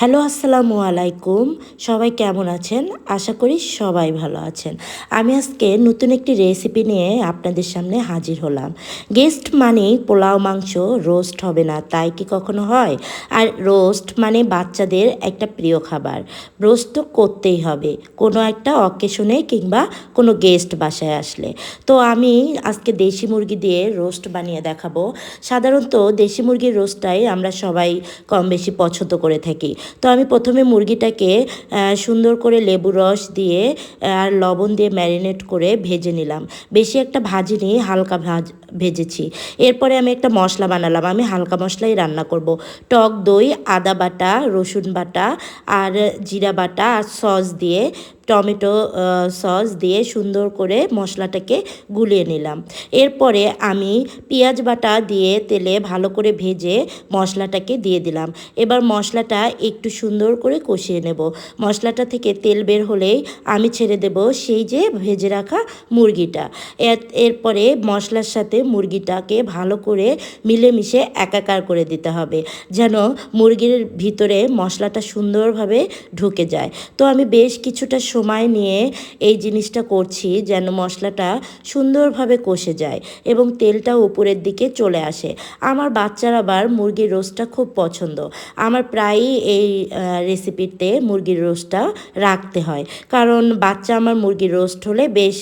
Hello, আসসালামু আলাইকুম। সবাই কেমন আছেন? আশা করি সবাই ভালো আছেন। আমি আজকে নতুন একটি রেসিপি নিয়ে আপনাদের সামনে হাজির হলাম। গেস্ট মানেই পোলাও মাংস রোস্ট হবে না, তাই কি কখনো হয়? আর রোস্ট মানে বাচ্চাদের একটা প্রিয় খাবার। রোস্ট তো করতেই হবে, কোনো একটা অকেশনে কিংবা কোনো গেস্ট বাসায় আসলে। তো আমি আজকে দেশি মুরগি দিয়ে রোস্ট বানিয়ে দেখাবো। সাধারণত দেশি মুরগির রোস্টটাই আমরা সবাই কম বেশি পছন্দ করে থাকি। তো আমি প্রথমে মুরগিটাকে সুন্দর করে লেবু রস দিয়ে আর লবণ দিয়ে ম্যারিনেট করে ভেজে নিলাম। বেশি একটা ভাজিনি হালকা ভাজ ভেজেছি। এরপরে আমি একটা মশলা বানালাম। আমি হালকা মশলাই রান্না করব। টক দই, আদা বাটা, রসুন বাটা আর জিরা বাটা আর সস দিয়ে, টমেটো সস দিয়ে সুন্দর করে মশলাটাকে গুলিয়ে নিলাম। এরপরে আমি পেঁয়াজ বাটা দিয়ে তেলে ভালো করে ভেজে মশলাটাকে দিয়ে দিলাম। এবার মশলাটা একটু সুন্দর করে কষিয়ে নেব। মশলাটা থেকে তেল বের হলেই আমি ছেড়ে দেব সেই যে ভেজে রাখা মুরগিটা। এরপরে মশলার সাথে মুরগিটাকে ভালো করে মিলেমিশে একাকার করে দিতে হবে, যেন মুরগির ভিতরে মশলাটা সুন্দরভাবে ঢুকে যায়। তো আমি বেশ কিছুটা সময় নিয়ে এই জিনিসটা করছি, যেন মশলাটা সুন্দরভাবে কষে যায় এবং তেলটা উপরের দিকে চলে আসে। আমার বাচ্চার আবার মুরগির রোস্টটা খুব পছন্দ। আমার প্রায়ই এই রেসিপিতে মুরগির রোস্টটা রাখতে হয়। কারণ বাচ্চা আমার মুরগির রোস্ট হলে বেশ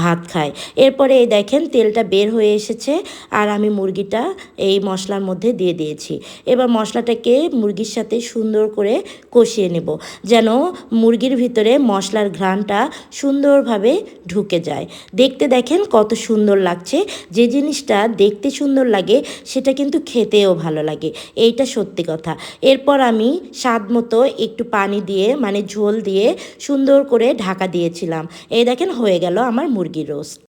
ভাত খায়। এরপরে এই দেখেন তেলটা বের এসেছে আর আমি মুরগিটা এই মশলার মধ্যে দিয়ে দিয়েছি। এবার মশলাটাকে মুরগির সাথে সুন্দর করে কষিয়ে নেব যেন মুরগির ভিতরে মশলার ঘ্রাণটা সুন্দরভাবে ঢুকে যায়। দেখতে দেখেন কত সুন্দর লাগছে। যে জিনিসটা দেখতে সুন্দর লাগে, সেটা কিন্তু খেতেও ভালো লাগে। এইটা সত্যি কথা। এরপর আমি স্বাদ মতো একটু পানি দিয়ে মানে ঝোল দিয়ে সুন্দর করে ঢাকা দিয়েছিলাম। এই দেখেন হয়ে গেল আমার মুরগির রোস্ট।